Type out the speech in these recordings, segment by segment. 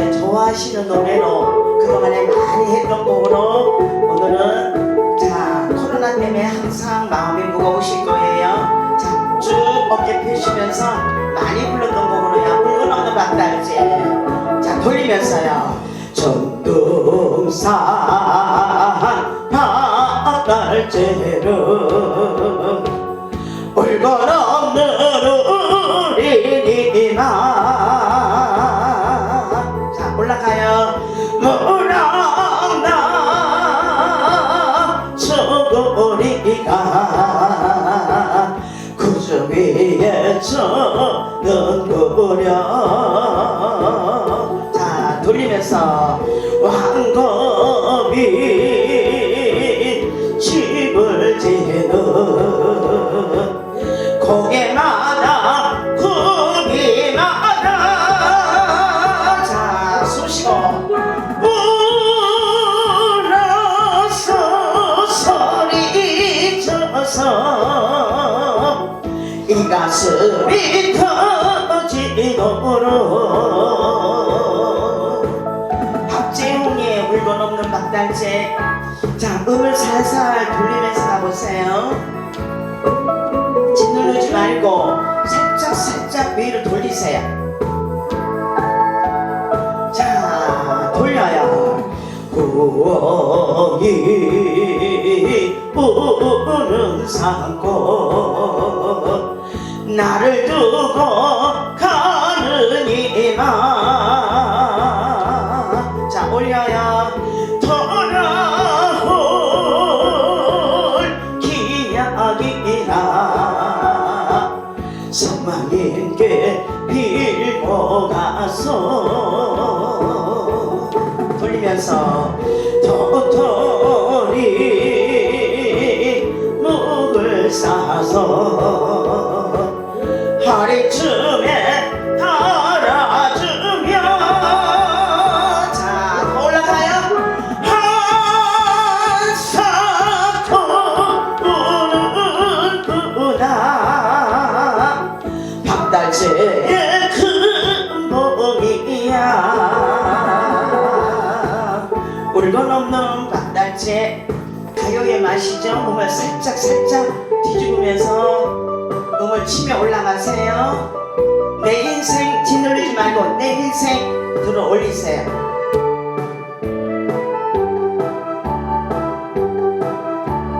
제일 좋아하시는 노래로 그동안에 많이 했던 곡으로 오늘은 자 코로나 때문에 항상 마음이 무거우실 거예요. 자 쭉 어깨 펴시면서 많이 불렀던 곡으로요. 물건 어느 박달재 자 돌리면서요. 박달재를 울건 없 거려. 자 돌리면서 왕검이 집을 지는 고개마다 굽이마다. 자 쑤시고 울어서 소리쳐서 이 가슴이 터 지도록 박재홍의 울건 없는 박달재 자 음을 살살 돌리면서 가보세요 짓누르지 말고 살짝 살짝 위로 돌리세요. 자 돌려요. 구원이 우는 산고 나를 두고 가느니만 자 올려요. 돌아올 기약이라. 성만인께 빌고 가서 돌리면서 도토리 묵을 싸서 가요의 맛이죠? 몸을 살짝 살짝 뒤집으면서 음을 치며 올라가세요. 내 인생 짓눌리지 말고 내 인생 들어 올리세요.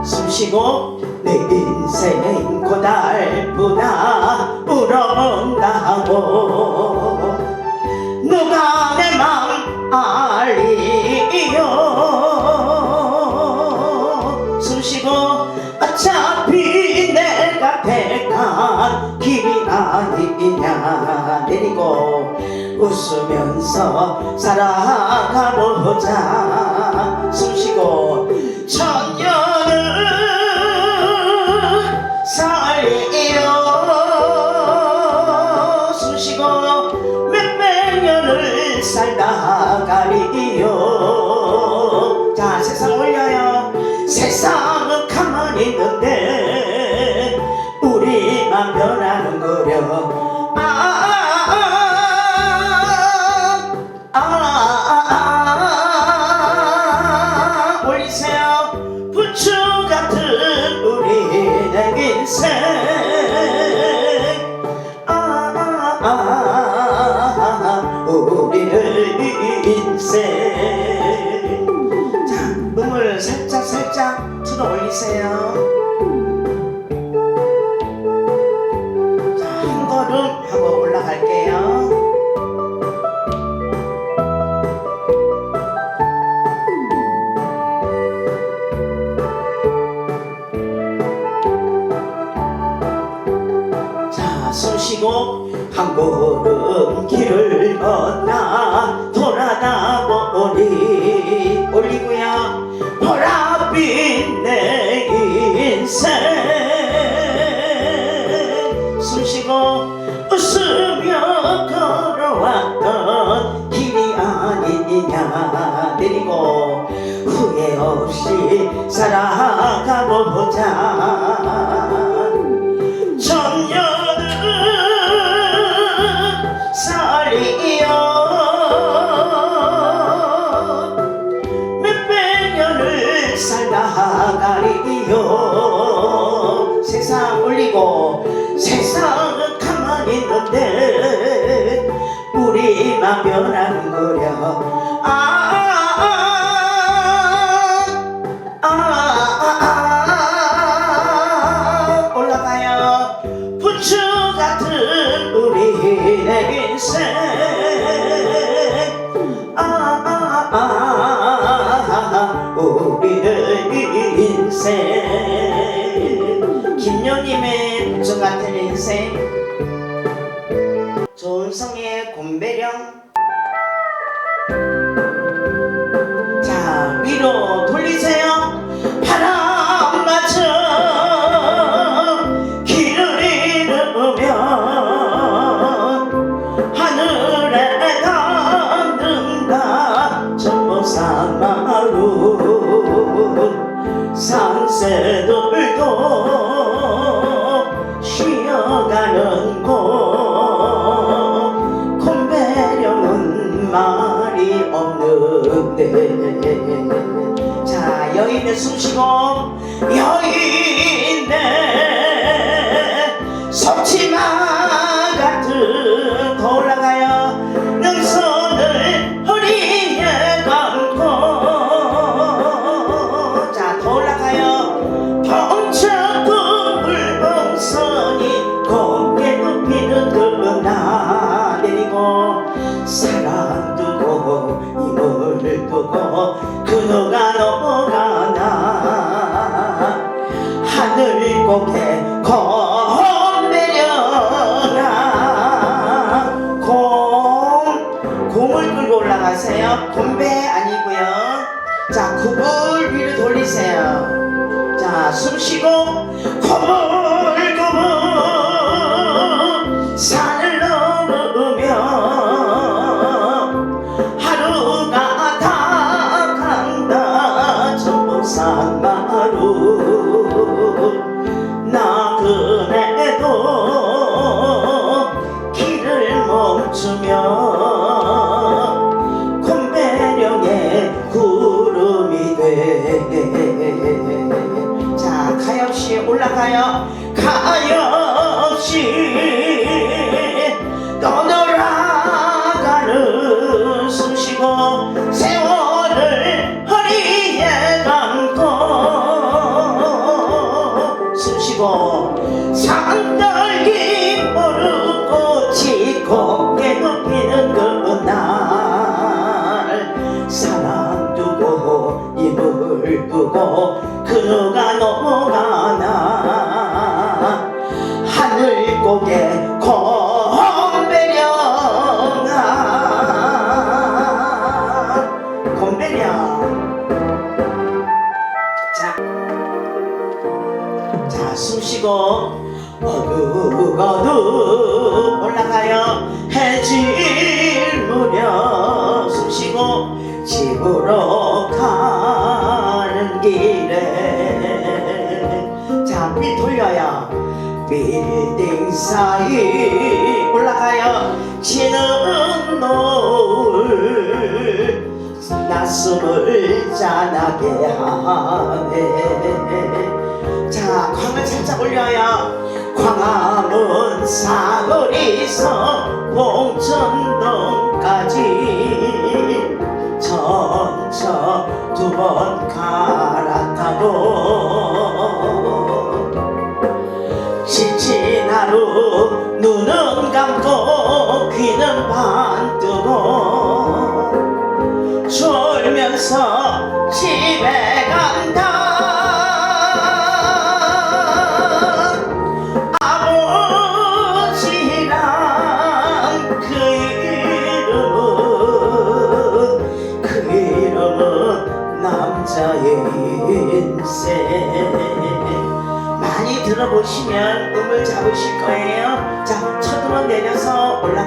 숨쉬고 내 인생 고달프다 울어온다고. 누가 내 맘 알리요 숨쉬고 어차피 내가 택한 길이 아니냐. 내리고 웃으면서 살아가보자. 숨쉬고 음을 살짝 살짝 들어 올리세요. 자 한 걸음 하고 올라갈게요. 자, 숨 쉬고 한 걸음 길을 걷다 돌아다 보니 올리고요 없이 살아가보자 우리의 인생. 김용님의 부처 같은 인생. 여인의 숨쉬고 여인 자, 구볼 위로 돌리세요. 자, 숨 쉬고, 구볼! 빌딩 사이 올라가요. 지는 노을 낮숨을 짠하게 하네. 자 광을 살짝 올려요. 광화문 사거리에서 봉천동까지 천천 두번 갈아타고 하루 눈은 감고 귀는 반뜨고 졸면서 집에 간다.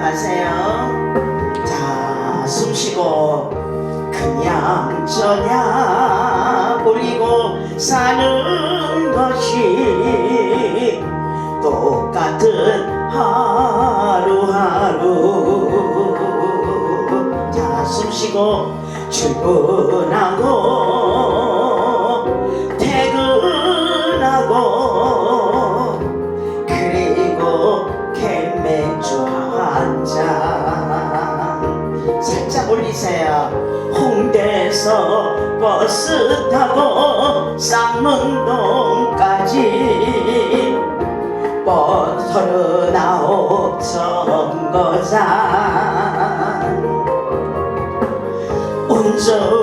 마세요. 자, 숨 쉬고 그냥 저냥 올리고 사는 것이 똑같은 하루하루 자, 숨 쉬고 출근하 타고 쌍문동까지 버터로 나옥 정거장 운전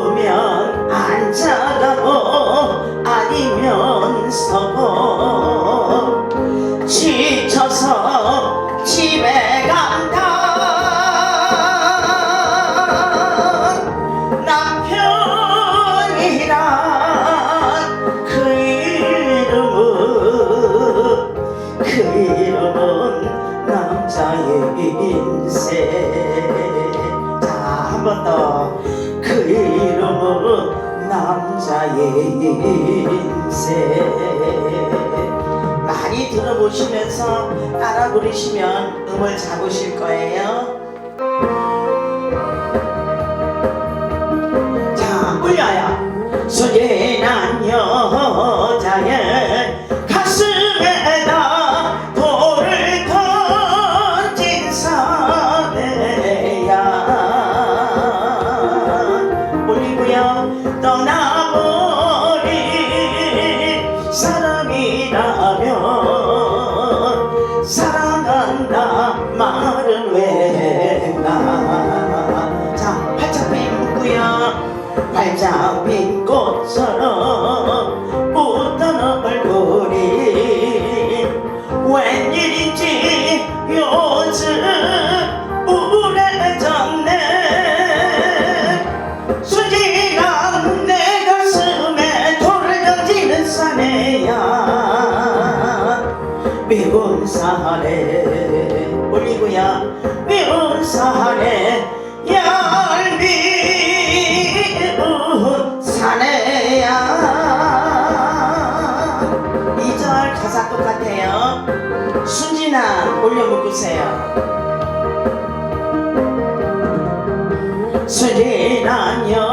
인생. 많이 들어보시면서 따라 부르시면 음을 잡으실 거예요. 자 올려요. 수진한 여자의 가슴에다 돌을 던진 사내야. 올리고요. 올려 묶으세요. 수리나녀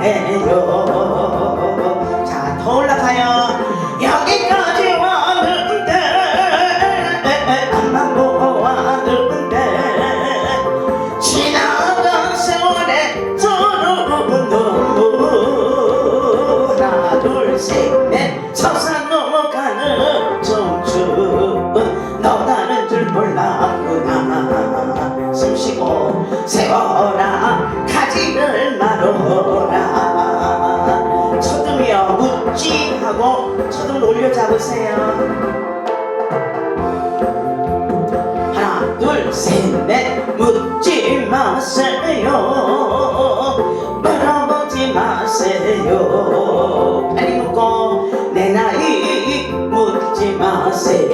哎诶呦 잡으세요. 하나, 둘, 셋, 넷, 묻지 마세요. 물어보지 마세요. 아니 묻고 내 나이 묻지 마세요.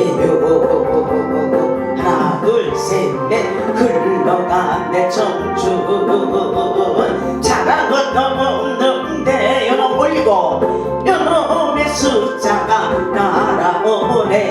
하나, 둘, 셋, 넷, 흘러간 내 청춘. মনে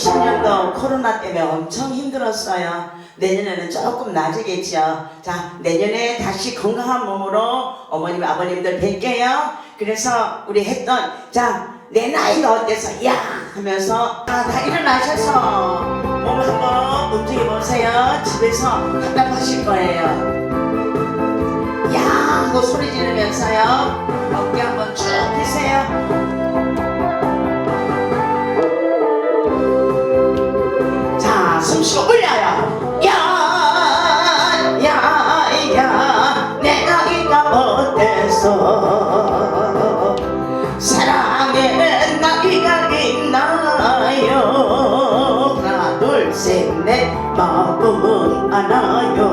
2020년도 코로나 때문에 엄청 힘들었어요. 내년에는 조금 나아지겠죠. 자, 내년에 다시 건강한 몸으로 어머님, 아버님들 뵐게요. 그래서 우리 했던, 자, 내 나이가 어때서, 야! 하면서, 아, 다 일어나셔서 몸을 한번 움직여보세요. 집에서 답답하실 거예요. 야! 하고 소리 지르면서요. 어깨 한번 쭉 펴세요. പാപമോ അനായോ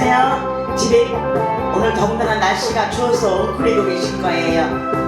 안녕하세요. 집에 오늘 더군다나 날씨가 추워서 웅크리고 계실 거예요.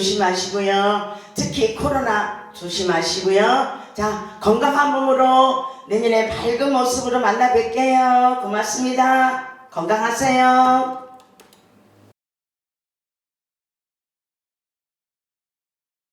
조심하시고요. 특히 코로나 조심하시고요. 자, 건강한 몸으로 내년에 밝은 모습으로 만나 뵐게요. 고맙습니다. 건강하세요.